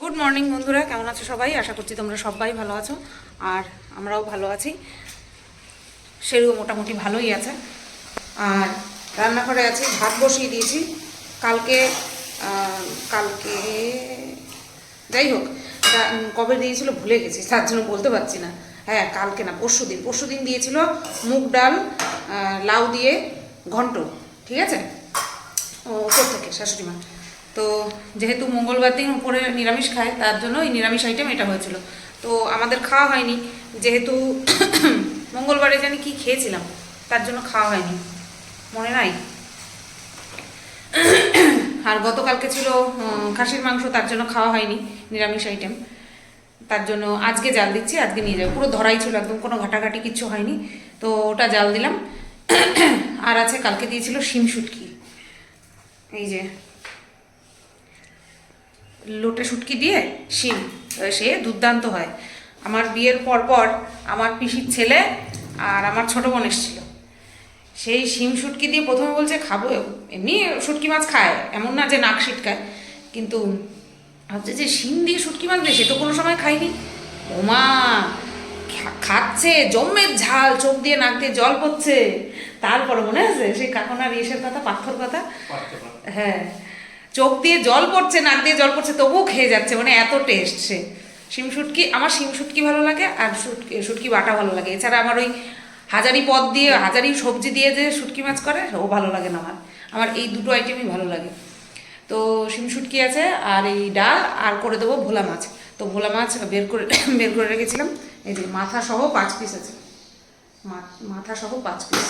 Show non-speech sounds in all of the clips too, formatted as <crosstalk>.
Good morning বন্ধুরা। কেমন আছো সবাই? আশা করছি তোমরা সবাই ভালো আছো। আর আমরাও ভালো আছি। সেরও মোটামুটি ভালোই আছে। আর রান্নাঘরে আছি, ভাত বসিয়ে দিয়েছি। কালকে কালকে যাই হোক কবে দিয়েছিল ভুলে গেছি, তার জন্য বলতে পারছি না। হ্যাঁ কালকে না, পরশু দিন। পরশু দিন দিয়েছিল মুগ ডাল লাউ দিয়ে ঘন্ট, ঠিক আছে? ও উপর থেকে শাশুড়ি মা তো যেহেতু মঙ্গলবার দিন উপরে নিরামিষ খায়, তার জন্য এই নিরামিষ আইটেম এটা হয়েছিল। তো আমাদের খাওয়া হয়নি, যেহেতু <coughs> মঙ্গলবারে জানি কি খেয়েছিলাম, তার জন্য খাওয়া হয়নি। মনে নাই? <coughs> আর গতকালকে ছিল খাসির মাংস, তার জন্য খাওয়া হয়নি নিরামিষ আইটেম তার জন্য আজকে জাল দিচ্ছি, আজকে নিয়ে যাব। পুরো ধরাই ছিল, একদম কোনো ঘাটাঘাটি কিচ্ছু হয়নি। তো ওটা জাল দিলাম। <coughs> আর আছে, কালকে দিয়েছিল শিম শুটকি। এই যে লোটে শুটকি দিয়ে শিম সে দুর্দান্ত হয়। আমার বিয়ের পর পর আমার পিসির ছেলে আর আমার ছোট বোন এসেছিল। সেই শিম শুটকি দিয়ে প্রথমে বলছে খাব এমনি শুটকি মাছ খায় এমন না যে নাক ছিটকায় কিন্তু ভাবছে যে শিম দিয়ে শুটকি মাছ দিয়ে সে তো কোনো সময় খাইনি ওমা খাচ্ছে জমের ঝাল চোখ দিয়ে নাক দিয়ে জল পড়ছে। তারপর মনে আছে সেই কাকনার ইসের কথা? পাথর কথা। হ্যাঁ। চোখ দিয়ে জল পড়ছে, নাক দিয়ে জল পড়ছে, তবুও খেয়ে যাচ্ছে মানে এত টেস্ট সে। শিম শুটকি, আমার শিম শুটকি ভালো লাগে আর শুটকি শুটকি বাটা ভালো লাগে। এছাড়া আমার ওই হাজারি পদ দিয়ে, হাজারি সবজি দিয়ে যে শুটকি মাছ করে, ও ভালো লাগে না আমার। আমার এই দুটো আইটেমই ভালো লাগে। তো শিম শুটকি আছে আর এই ডাল, আর করে দেবো ভোলা মাছ। তো ভোলা মাছ বের করে <coughs> বের করে রেখেছিলাম। এই যে মাথা সহ পাঁচ পিস আছে। মাথা সহ পাঁচ পিস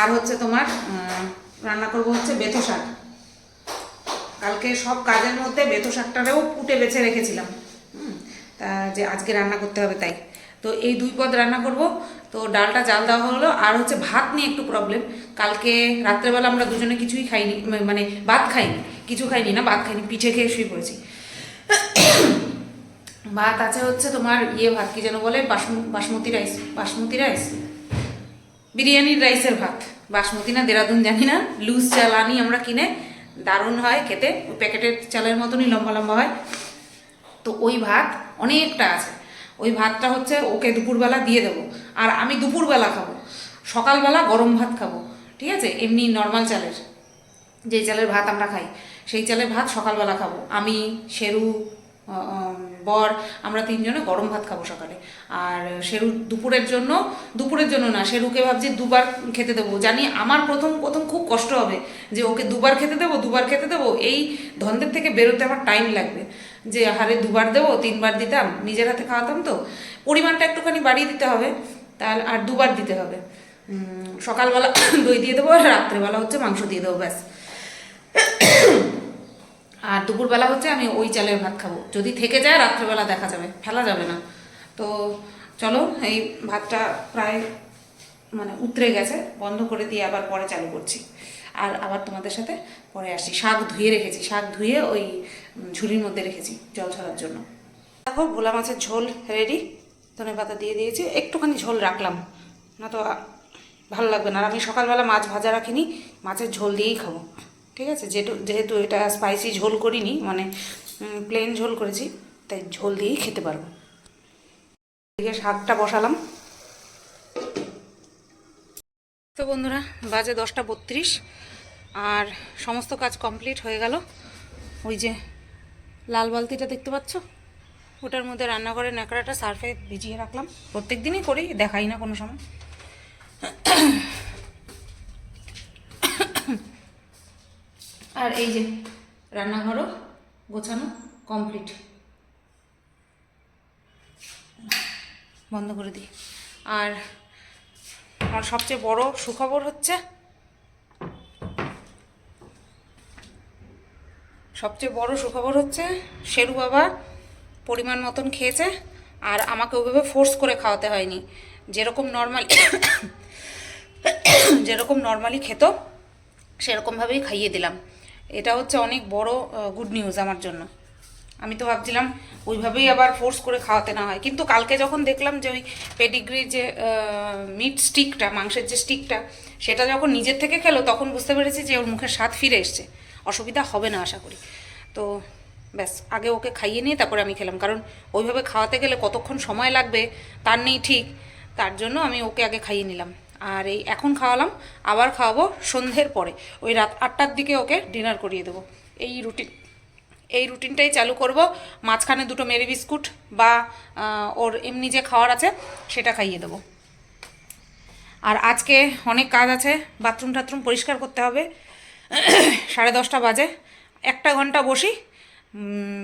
আর হচ্ছে তোমার রান্না করব হচ্ছে বেথো শাক। কালকে সব কাজের মধ্যে বেথো শাকটারেও কুটে বেছে রেখেছিলাম। তা যে আজকে রান্না করতে হবে তাই। তো এই দুই পদ রান্না করব। তো ডালটা জাল দেওয়া হলো আর হচ্ছে ভাত নিয়ে একটু প্রবলেম কালকে রাত্রেবেলা আমরা দুজনে কিছুই খাইনি মানে ভাত খাইনি, কিছু খাইনি না, ভাত খাইনি, পিঠে খেয়ে শুয়ে পড়েছি। ভাত আছে হচ্ছে তোমার ইয়ে ভাত, কি যেন বলে, বাসমু- বাসমতি রাইস বাসমতি রাইস বিরিয়ানির রাইসের ভাত। বাসমতি না, দেরাদুন জানি না লুজ চাল আনি আমরা কিনে, দারুণ হয় খেতে প্যাকেটের চালের মতনই লম্বা লম্বা হয়। তো ওই ভাত অনেকটা আছে। ওই ভাতটা হচ্ছে ওকে দুপুরবেলা দিয়ে দেবো। আর আমি দুপুরবেলা খাব। সকালবেলা গরম ভাত খাব। ঠিক আছে? এমনি নর্মাল চালের। যেই চালের ভাত আমরা খাই, সেই চালের ভাত সকালবেলা খাব। আমি শেরু বর, আমরা তিনজনে গরম ভাত খাব সকালে। আর শেরু দুপুরের জন্য দুপুরের জন্য না, শেরুকে ভাবছি দুবার খেতে দেবো। জানি আমার প্রথম প্রথম খুব কষ্ট হবে যে ওকে দুবার খেতে দেবো, দুবার খেতে দেবো। এই ধন্দের থেকে বেরোতে আমার টাইম লাগবে। যে হারে দুবার দেবো, তিনবার দিতাম, নিজের হাতে খাওয়াতাম তো। পরিমাণটা একটুখানি বাড়িয়ে দিতে হবে তাহলে আর দুবার দিতে হবে। সকালবেলা <coughs> দই দিয়ে দেবো আর রাত্রেবেলা হচ্ছে মাংস দিয়ে দেবো, ব্যাস। আর দুপুরবেলা হচ্ছে আমি ওই চালের ভাত খাব। যদি থেকে যায়, রাত্রেবেলা দেখা যাবে, ফেলা যাবে না। তো চলো, এই ভাতটা প্রায় মানে উতরে গেছে, বন্ধ করে দিয়ে আবার পরে চালু করছি। আর আবার তোমাদের সাথে পরে আসি শাক ধুয়ে রেখেছি, শাক ধুয়ে ওই ঝুড়ির মধ্যে রেখেছি জল ছড়ার জন্য। দেখো, ভোলা মাছের ঝোল রেডি ধনে পাতা দিয়ে দিয়েছি। একটুখানি ঝোল রাখলাম, না তো ভালো লাগবে না। আর আমি সকালবেলা মাছ ভাজা রাখিনি, মাছের ঝোল দিয়েই খাব। ঠিক আছে? যেহেতু যেহেতু এটা স্পাইসি ঝোল করিনি মানে প্লেন ঝোল করেছি, তাই ঝোল দিয়েই খেতে পারব। এদিকে শাকটা বসালাম। তো বন্ধুরা, বাজে দশটা বত্রিশ, আর সমস্ত কাজ কমপ্লিট হয়ে গেল। ওই যে লাল বালতিটা দেখতে পাচ্ছ? ওটার মধ্যে রান্নাঘরের ন্যাকড়াটা সার্ফে ভিজিয়ে রাখলাম। প্রত্যেক দিনই করি, দেখাই না কোনো সময়। আর এই যে রান্নাঘরও গোছানো কমপ্লিট। বন্ধ করে দিই। আর আমার সবচেয়ে বড় সুখবর হচ্ছে, সবচেয়ে বড় সুখবর হচ্ছে শেরু বাবা পরিমাণ মতন খেয়েছে আর আমাকে ওইভাবে ফোর্স করে খাওয়াতে হয়নি। যেরকম নর্মালি <coughs> যেরকম নর্মালি খেত, সেরকমভাবেই খাইয়ে দিলাম। এটা হচ্ছে অনেক বড় গুড নিউজ আমার জন্য। আমি তো ভাবছিলাম ওইভাবেই আবার ফোর্স করে খাওয়াতে না হয়। কিন্তু কালকে যখন দেখলাম যে ওই পেডিগ্রির যে মিট স্টিকটা মাংসের যে স্টিকটা সেটা যখন নিজের থেকে খেলো, তখন বুঝতে পেরেছি যে ওর মুখের স্বাদ ফিরে এসছে। অসুবিধা হবে না আশা করি। তো ব্যাস, আগে ওকে খাইয়ে নিয়ে তারপরে আমি খেলাম। কারণ ওইভাবে খাওয়াতে গেলে কতক্ষণ সময় লাগবে, তার নেই ঠিক। তার জন্য আমি ওকে আগে খাইয়ে নিলাম। আর এই এখন খাওয়ালাম, আবার খাওয়াবো সন্ধ্যের পরে। ওই রাত আটটার দিকে ওকে ডিনার করিয়ে দেবো। এই রুটিন এই রুটিনটাই চালু করব। মাঝখানে দুটো মেরি বিস্কুট বা ওর এমনি যে খাওয়ার আছে, সেটা খাইয়ে দেবো। আর আজকে অনেক কাজ আছে বাথরুম টাথরুম পরিষ্কার করতে হবে। সাড়ে দশটা বাজে। একটা ঘণ্টা বসি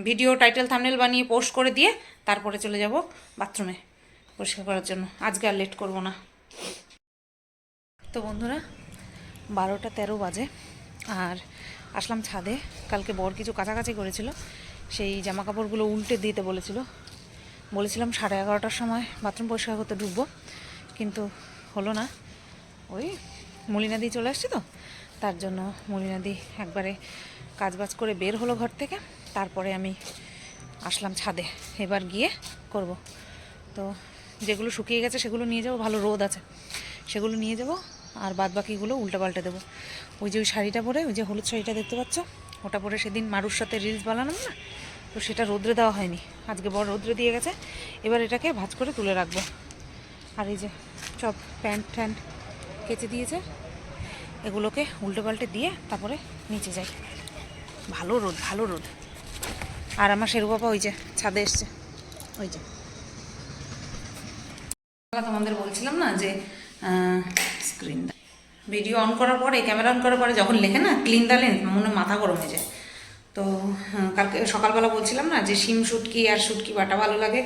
ভিডিও টাইটেল থামনেল বানিয়ে পোস্ট করে দিয়ে তারপরে চলে যাব বাথরুমে পরিষ্কার করার জন্য। আজকে আর লেট করব না। তো বন্ধুরা, বারোটা তেরো বাজে, আর আসলাম ছাদে। কালকে বর কিছু কাছাকাছি করেছিল, সেই জামা কাপড়গুলো উল্টে দিতে বলেছিল। বলেছিলাম সাড়ে এগারোটার সময় বাথরুম পরিষ্কার করতে ঢুকবো, কিন্তু হলো না। ওই মলিনাদি চলে আসছে তো, তার জন্য মলিনাদি একবারে কাজবাজ করে বের হলো ঘর থেকে, তারপরে আমি আসলাম ছাদে। এবার গিয়ে করব। তো যেগুলো শুকিয়ে গেছে সেগুলো নিয়ে যাব, ভালো রোদ আছে, সেগুলো নিয়ে যাব। আর বাদ বাকিগুলো উল্টে পাল্টে দেবো। ওই যে ওই শাড়িটা পরে, ওই যে হলুদ শাড়িটা দেখতে পাচ্ছ? ওটা পরে সেদিন মারুর সাথে রিলস বানালাম না? তো সেটা রোদ্রে দেওয়া হয়নি। আজকে বড় রোদ্রে দিয়ে গেছে। এবার এটাকে ভাজ করে তুলে রাখব। আর এই যে সব প্যান্ট ট্যান্ট কেচে দিয়েছে। এগুলোকে উল্টে পাল্টে দিয়ে তারপরে নিচে যাই। ভালো রোদ ভালো রোদ। আর আমার শেরু বাবা ওই যে ছাদে এসছে। ওই যে। তোমাদের বলছিলাম না যে স্ক্রিন ভিডিও অন করার পরে ক্যামেরা অন করার পরে যখন লেখে না ক্লিন দ্য লেন্স মনে মাথা গরম হয়ে যায়। তো কালকে সকালবেলা বলছিলাম না যে শিম শুটকি আর শুটকি বাটা ভালো লাগে?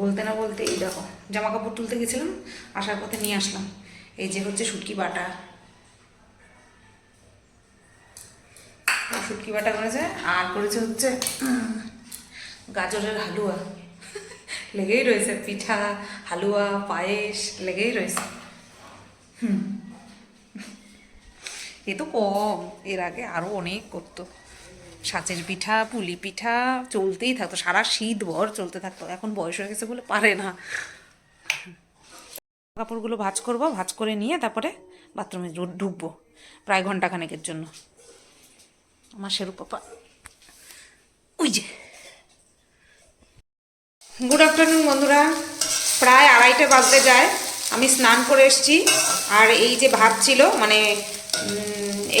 বলতে না বলতে এই দেখো জামা কাপড় তুলতে গেছিলাম, আসার পথে নিয়ে আসলাম। এই যে হচ্ছে শুটকি বাটা। শুটকি বাটা করেছে, আর করেছে হচ্ছে গাজরের হালুয়া। <laughs> লেগেই রয়েছে, পিঠা, হালুয়া, পায়েস, লেগেই রয়েছে। এ তো কম। এর আগে আরও অনেক করতো। সাঁচের পিঠা, পুলি পিঠা চলতেই থাকতো। সারা শীত ভর চলতে থাকতো। এখন বয়স হয়ে গেছে বলে পারে না। কাপড়গুলো ভাজ করব, ভাজ করে নিয়ে তারপরে বাথরুমে ঢুকবো প্রায় ঘন্টাখানেকের জন্য। আমার শেরু পাপা। ওই যে। গুড আফটারনুন বন্ধুরা। প্রায় আড়াইটে বাজতে যায়। আমি স্নান করে এসেছি। আর এই যে ভাত ছিল মানে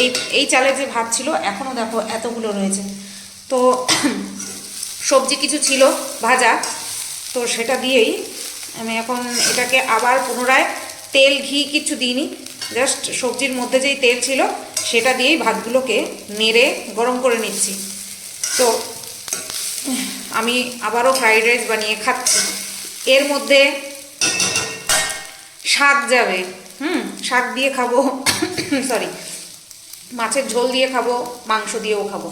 এই এই চালের যে ভাত ছিল এখনও দেখো এতগুলো রয়েছে। তো সবজি কিছু ছিল ভাজা, তো সেটা দিয়েই আমি এখন এটাকে আবার পুনরায় তেল, ঘি কিছু দিইনি। জাস্ট সবজির মধ্যে যেই তেল ছিল, সেটা দিয়েই ভাতগুলোকে নেড়ে গরম করে নিচ্ছি। তো আমি আবারও ফ্রাইড রাইস বানিয়ে খাচ্ছি। এর মধ্যে শাক যাবে। হুম, শাক দিয়ে খাব সরি মাছের ঝোল দিয়ে খাব, মাংস দিয়েও খাব।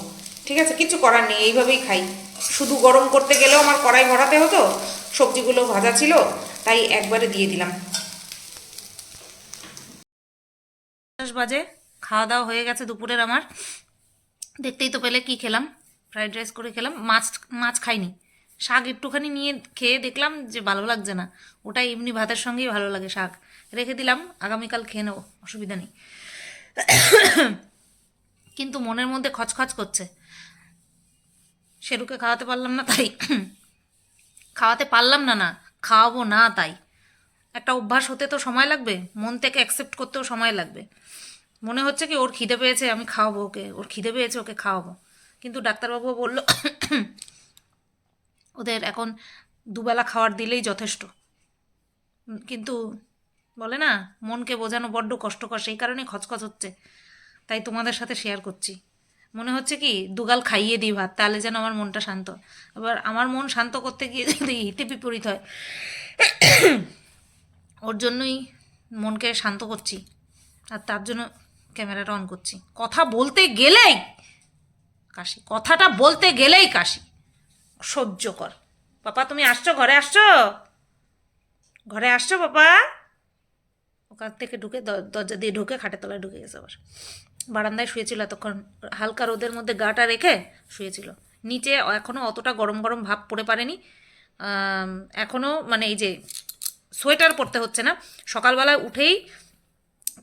ঠিক আছে কিছু করার নেই, এইভাবেই খাই। শুধু গরম করতে গেলেও আমার কড়াই ভরাতে হতো, সবজিগুলো ভাজা ছিল, তাই একবারে দিয়ে দিলাম। বাজে, খাওয়া দাওয়া হয়ে গেছে দুপুরের আমার। দেখতেই তো পেলে কি খেলাম, ফ্রাইড রাইস করে খেলাম, মাছ মাছ খাইনি। শাক একটুখানি নিয়ে খেয়ে দেখলাম যে ভালো লাগছে না ওটা এমনি ভাতের সঙ্গেই ভালো লাগে শাক। রেখে দিলাম, আগামীকাল খেয়ে নেব, অসুবিধা নেই। কিন্তু মনের মধ্যে খচখচ করছে। শেরুকে খাওয়াতে পারলাম না, তাই খাওয়াতে পারলাম না না, খাওয়াবো না তাই। একটা অভ্যাস হতে তো সময় লাগবে, মন থেকে অ্যাকসেপ্ট করতেও সময় লাগবে। মনে হচ্ছে কি ওর খিদে পেয়েছে, আমি খাওয়াবো ওকে, ওর খিদে পেয়েছে, ওকে খাওয়াবো। কিন্তু ডাক্তারবাবু বলল, ওদের এখন দুবেলা খাওয়ার দিলেই যথেষ্ট। কিন্তু বলে না, মনকে বোঝানো বড্ড কষ্টকর, সেই কারণে খচখচ হচ্ছে। তাই তোমাদের সাথে শেয়ার করছি। মনে হচ্ছে কি, দুগাল খাইয়ে দিই ভাত, তাহলে যেন আমার মনটা শান্ত। এবার আমার মন শান্ত করতে গিয়ে যদি হিতে বিপরীত হয়, ওর জন্যই মনকে শান্ত করছি। আর তার জন্য ক্যামেরাটা অন করছি। কথা বলতে গেলেই কাশি। কথাটা বলতে গেলেই কাশি। সহ্য কর। পাপা তুমি আসছো? ঘরে আসছো? ঘরে আসছো পাপা ওখান থেকে ঢুকে দরজা দিয়ে ঢুকে খাটের তলায় ঢুকে গেছে আবার। বারান্দায় শুয়েছিল এতক্ষণ। হালকা রোদের মধ্যে গাটা রেখে শুয়েছিল। নিচে এখনও অতটা গরম গরম ভাব পড়ে পারেনি। এখনও মানে এই যে সোয়েটার পরতে হচ্ছে না। সকালবেলায় উঠেই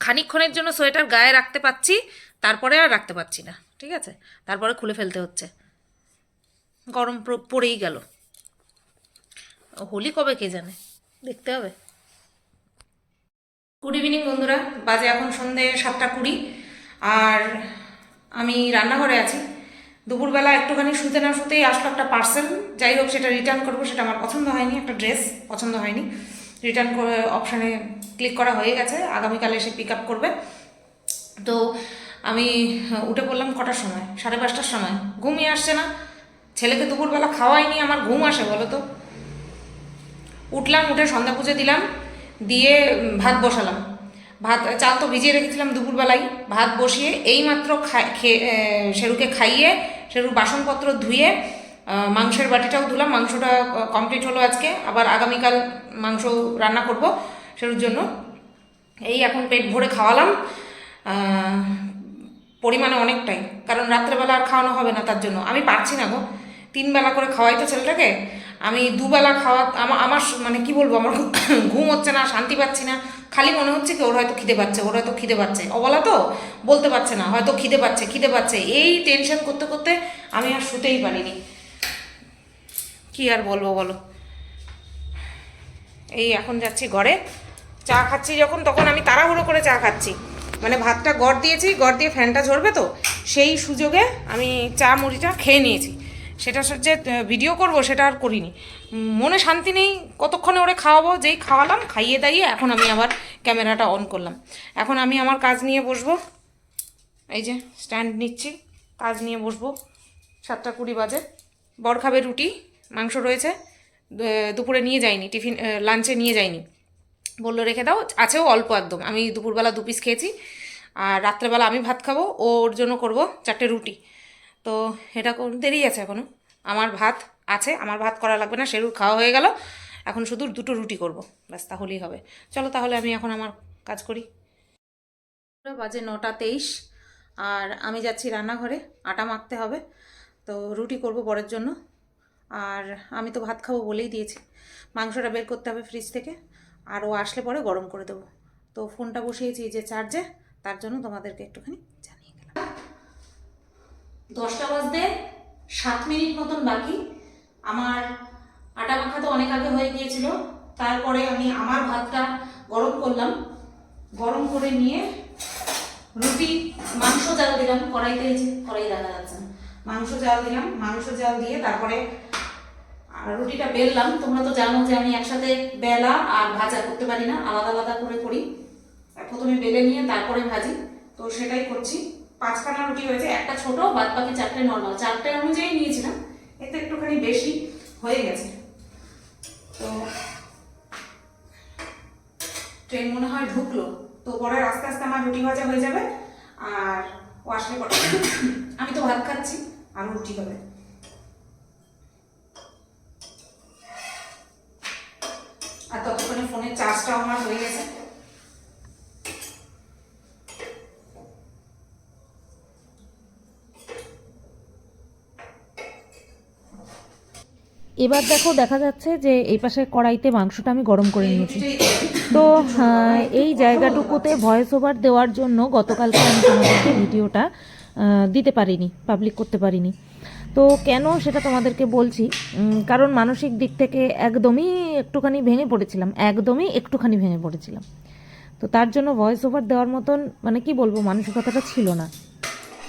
খানিকক্ষণের জন্য সোয়েটার গায়ে রাখতে পাচ্ছি, তারপরে আর রাখতে পারছি না, ঠিক আছে? তারপরে খুলে ফেলতে হচ্ছে। গরম পড়েই গেল। হোলি কবে কে জানে? দেখতে হবে। গুড ইভিনিং বন্ধুরা। বাজে এখন সন্ধে সাতটা কুড়ি। আর আমি রান্নাঘরে আছি। দুপুরবেলা একটুখানি শুতে না শুতেই আসলো একটা পার্সেল যাই হোক, সেটা রিটার্ন করব। সেটা আমার পছন্দ হয়নি। একটা ড্রেস পছন্দ হয়নি। রিটার্ন করে অপশানে ক্লিক করা হয়ে গেছে। আগামীকাল এসে পিক আপ করবে। তো আমি উঠে পড়লাম কটার সময়? সাড়ে পাঁচটার সময়। ঘুমিয়ে আসছে না। ছেলেকে দুপুরবেলা খাওয়াইনি। আমার ঘুম আসে, বলো তো। উঠলাম, উঠে সন্ধ্যা পুজো দিলাম। দিয়ে ভাত বসালাম। ভাত, চাল তো ভিজিয়ে রেখেছিলাম দুপুরবেলায়। ভাত বসিয়ে এইমাত্র শেরুকে খাইয়ে শেরুর বাসনপত্র ধুয়ে মাংসের বাটিটাও ধুলাম। মাংসটা কমপ্লিট হলো আজকে। আবার আগামীকাল মাংস রান্না করব শেরুর জন্য। এই এখন পেট ভরে খাওয়ালাম। পরিমাণে অনেকটাই। কারণ রাত্রেবেলা আর খাওয়ানো হবে না তার জন্য। আমি পারছি না গো। তিনবেলা করে খাওয়াই তো ছেলেটাকে। আমি দুবেলা খাওয়া আমার মানে কি বলব, আমার <coughs> ঘুম হচ্ছে না, শান্তি পাচ্ছি না। খালি মনে হচ্ছে কি, ওর হয়তো খিদে পাচ্ছে, ওর হয়তো খিদে পাচ্ছে। অবলা তো? বলতে পারছে না, হয়তো খিদে পাচ্ছে খিদে পাচ্ছে। এই টেনশন করতে করতে আমি আর শুতেই পারিনি। কি আর বলব বলো? এই এখন যাচ্ছি ঘরে। চা খাচ্ছি যখন, তখন আমি তাড়াহুড়ো করে চা খাচ্ছি। মানে ভাতটা গড় দিয়েছি, গড় দিয়ে ফ্যানটা ঝরবে তো? সেই সুযোগে আমি চা মুড়িটা খেয়ে নিয়েছি। সেটা যে ভিডিও করব, সেটা আর করিনি। মনে শান্তি নেই, কতক্ষণে ওরে খাওয়াবো, যেই খাওয়ালাম, খাইয়ে দাইয়ে এখন আমি আবার ক্যামেরাটা অন করলাম। এখন আমি আমার কাজ নিয়ে বসবো। এই যে স্ট্যান্ড নিচ্ছি, কাজ নিয়ে বসবো। সাতটা কুড়ি বাজে। বর খাবে রুটি, মাংস রয়েছে। দুপুরে নিয়ে যাইনি, টিফিন লাঞ্চে নিয়ে যাইনি। বলল, রেখে দাও। আছেও অল্প একদম। আমি দুপুরবেলা দু পিস খেয়েছি। আর রাত্রেবেলা আমি ভাত খাব ওর জন্য করব চারটে রুটি। তো এটা দেরি আছে এখনও আমার ভাত আছে, আমার ভাত করা লাগবে না সেরু খাওয়া হয়ে গেল। এখন শুধু দুটো রুটি করব। ব্যাস, তাহলেই হবে। চলো তাহলে আমি এখন আমার কাজ করি। বাজে নটা তেইশ, আর আমি যাচ্ছি রান্নাঘরে, আটা মাখতে হবে। তো রুটি করব বরের জন্য। আর আমি তো ভাত খাব বলেই দিয়েছি। মাংসটা বের করতে হবে ফ্রিজ থেকে, আর ও আসলে পরে গরম করে দেবো। তো ফোনটা বসিয়েছি যে চার্জে, তার জন্য তোমাদেরকে একটুখানি গেলাম দশটা বাজতে সাত মিনিট মতন বাকি। আমার আটা মাখা তো অনেক আগে হয়ে গিয়েছিল। তারপরে আমি আমার ভাতটা গরম করলাম। গরম করে নিয়ে রুটি, মাংস জাল দিলাম। কড়াইতে কড়াই দেখা যাচ্ছে। মাংস জাল দিলাম, মাংস জাল দিয়ে তারপরে রুটিটা বেললাম। তোমরা তো জানো যে আমি একসাথে বেলা আর ভাজা করতে পারি না। আলাদা আলাদা করে করি। প্রথমে বেলে নিয়ে তারপরে ভাজি। তো সেটাই করছি। পাঁচখানা রুটি হয়েছে, একটা ছোট বাদ বাকি চারটে নর্মাল চারটে অনুযায়ী নিয়েছিলাম এতে একটুখানি বেশি হয়ে গেছে। তো ট্রেন মনে হয় ঢুকলো, তো পরে আস্তে আস্তে আমার রুটি ভাজা হয়ে যাবে, আর ও আসলে পরে আমি তো ভাত খাচ্ছি, আর রুটি হবে। আর ততক্ষণে ফোনের চার্জটাও আমার হয়ে গেছে। এবার দেখো, দেখা যাচ্ছে যে এই পাশে কড়াইতে মাংসটা আমি গরম করে নিয়েছি। তো এই জায়গাটুকুতে ভয়েস ওভার দেওয়ার জন্য গতকালকে আমি তোমাদেরকে ভিডিওটা দিতে পারিনি পাবলিক করতে পারিনি। তো কেন সেটা তোমাদেরকে বলছি? কারণ মানসিক দিক থেকে একদমই একটুখানি ভেঙে পড়েছিলাম, একদমই একটুখানি ভেঙে পড়েছিলাম। তো তার জন্য ভয়েস ওভার দেওয়ার মতন মানে কি বলব, মানসিকতাটা ছিল না।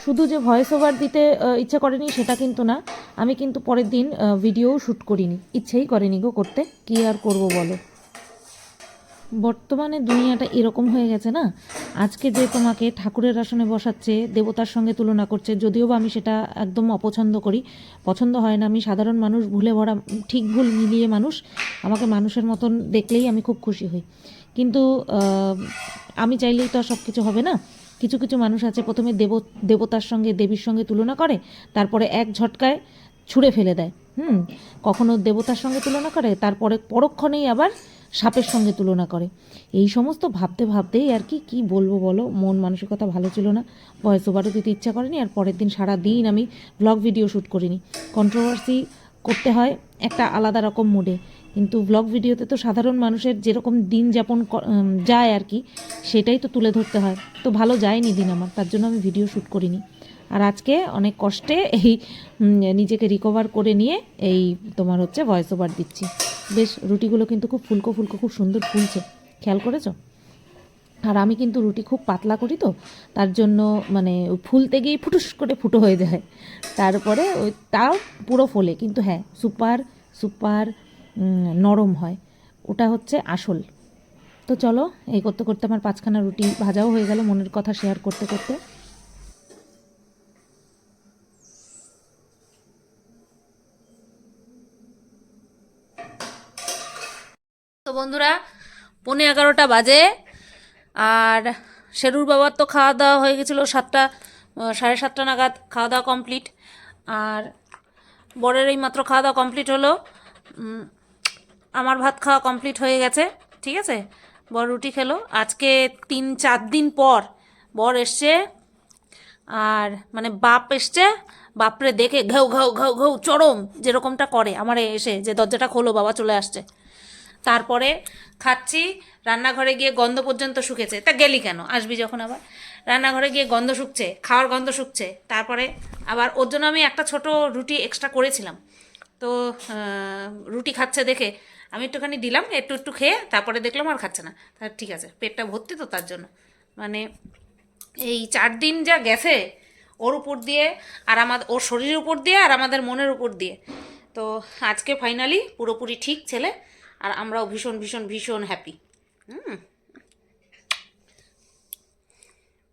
শুধু যে ভয়েস ওভার দিতে ইচ্ছে করেনি সেটা কিন্তু না। আমি কিন্তু পরের দিন ভিডিওও শ্যুট করিনি। ইচ্ছেই করেনি গো করতে। কী আর করব বলো? বর্তমানে দুনিয়াটা এরকম হয়ে গেছে না? আজকে যে তোমাকে ঠাকুরের আসনে বসাচ্ছে, দেবতার সঙ্গে তুলনা করছে, যদিও বা আমি সেটা একদম অপছন্দ করি। পছন্দ হয় না, আমি সাধারণ মানুষ, ভুলে ভরা, ঠিক ভুল মিলিয়ে মানুষ। আমাকে মানুষের মতন দেখলেই আমি খুব খুশি হই। কিন্তু আমি চাইলেই তো আর সব কিছু হবে না। কিছু কিছু মানুষ আছে, প্রথমে দেব, দেবতার সঙ্গে, দেবীর সঙ্গে তুলনা করে, তারপরে এক ঝটকায় ছুঁড়ে ফেলে দেয়। হুম, কখনো দেবতার সঙ্গে তুলনা করে, তারপরে পরক্ষণেই আবার সাপের সঙ্গে তুলনা করে। এই সমস্ত ভাবতে ভাবতেই আর কি কি বলব বলো? মন মানসিকতা ভালো ছিল না। ভয়েস ওভারও দিতে ইচ্ছা করেনি, আর পরের দিন সারা দিন আমি ব্লগ ভিডিও শ্যুট করিনি। কন্ট্রোভার্সি করতে হয় একটা আলাদা রকম মুডে কিন্তু ব্লগ ভিডিওতে তো সাধারণ মানুষের যেরকম দিন যাপন যায় আর কি, সেটাই তো তুলে ধরতে হয়। তো ভালো যায়নি দিন আমার, তার জন্য আমি ভিডিও শ্যুট করিনি। আর আজকে অনেক কষ্টে এই নিজেকে রিকভার করে নিয়ে এই তোমার হচ্ছে ভয়েস ওভার দিচ্ছি। বেশ, রুটিগুলো কিন্তু খুব ফুলকো ফুলকো, খুব সুন্দর ফুলছে। খেয়াল করেছ? আর আমি কিন্তু রুটি খুব পাতলা করি তো, তার জন্য মানে ফুলতে গিয়ে ফুটুস করে ফুটো হয়ে যায়। তারপরে ওই, তাও পুরো ফোলে, কিন্তু হ্যাঁ সুপার সুপার নরম হয়। ওটা হচ্ছে আসল। তো চলো, এই করতে করতে আমার পাঁচখানা রুটি ভাজাও হয়ে গেল মনের কথা শেয়ার করতে করতে। তো বন্ধুরা, পৌনে এগারোটা বাজে, আর শেরুর বাবার তো খাওয়া দাওয়া হয়ে গেছিল সাতটা সাড়ে সাতটা নাগাদ খাওয়া দাওয়া কমপ্লিট আর বরের এই মাত্র খাওয়া দাওয়া কমপ্লিট হলো আমার ভাত খাওয়া কমপ্লিট হয়ে গেছে, ঠিক আছে? বর রুটি খেলো। আজকে তিন, চার দিন পর বর এসছে, আর মানে বাপ এসছে, বাপরে দেখে ঘেউ ঘেউ ঘেউ ঘেউ, চরম যেরকমটা করে। আমার এসে যে দরজাটা খোলো, বাবা চলে আসছে। তারপরে খাচ্ছি, রান্নাঘরে গিয়ে গন্ধ পর্যন্ত শুকেছে। তা গেলি কেন? আসবি যখন আবার? রান্নাঘরে গিয়ে গন্ধ শুকছে, খাওয়ার গন্ধ শুকছে। তারপরে আবার ওর জন্য আমি একটা ছোট রুটি এক্সট্রা করেছিলাম। তো রুটি খাচ্ছে দেখে আমি একটুখানি দিলাম, একটু একটু খেয়ে তারপরে দেখলাম আর খাচ্ছে না। তা ঠিক আছে, পেটটা ভর্তি তো তার জন্য। মানে এই চার দিন যা গেছে, ওর উপর দিয়ে আর আমাদের ওর শরীরের উপর দিয়ে আর আমাদের মনের উপর দিয়ে। তো আজকে ফাইনালি পুরোপুরি ঠিক ছেলে, আর আমরাও ভীষণ ভীষণ ভীষণ হ্যাপি হুম।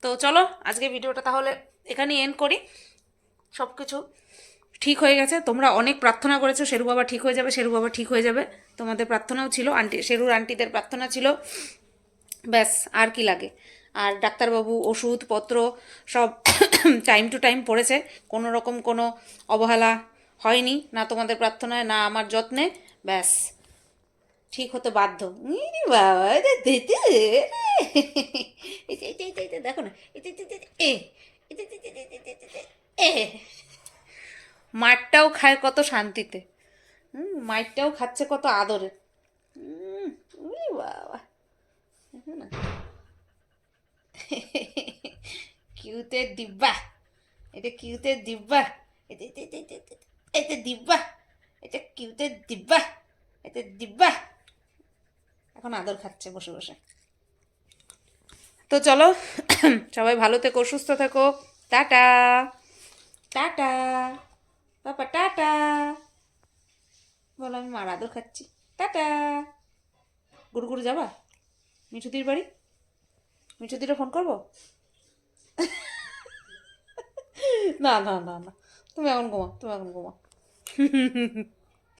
তো চলো, আজকে ভিডিওটা তাহলে এখানেই এন্ড করি। সব কিছু ঠিক হয়ে গেছে তোমরা অনেক প্রার্থনা করেছ শেরু বাবা ঠিক হয়ে যাবে শেরু বাবা ঠিক হয়ে যাবে তোমাদের প্রার্থনাও ছিল আন্টি শেরুর আন্টিদের প্রার্থনা ছিল ব্যাস আর কি লাগে আর ডাক্তারবাবু ওষুধপত্র সব টাইম টু টাইম পড়েছে কোনো রকম কোনো অবহেলা হয়নি না তোমাদের প্রার্থনায় না আমার যত্নে ব্যাস ঠিক হতে বাধ্য দেখো না এ মাঠটাও খায় কত শান্তিতে। হুম মাঠটাও খাচ্ছে কত আদরে। বাবা। না। কিউতের ডিব্বা এটা কিউতের ডিব্বা এটা এটা ডিব্বা এটা কিউতের ডিব্বা এটা ডিব্বা এখন আদর খাচ্ছে বসে বসে। তো চলো, সবাই ভালো থেকো, সুস্থ থেকো। টাটা। টাটা। বাবা টাটা। বলো, আমি মার আদর খাচ্ছি। টাটা। গুরু গুরু যাবা? মিঠুদির বাড়ি? মিঠুদিরা ফোন করব? না না না না। তুমি এখন ঘুমা তুমি এখন ঘুমা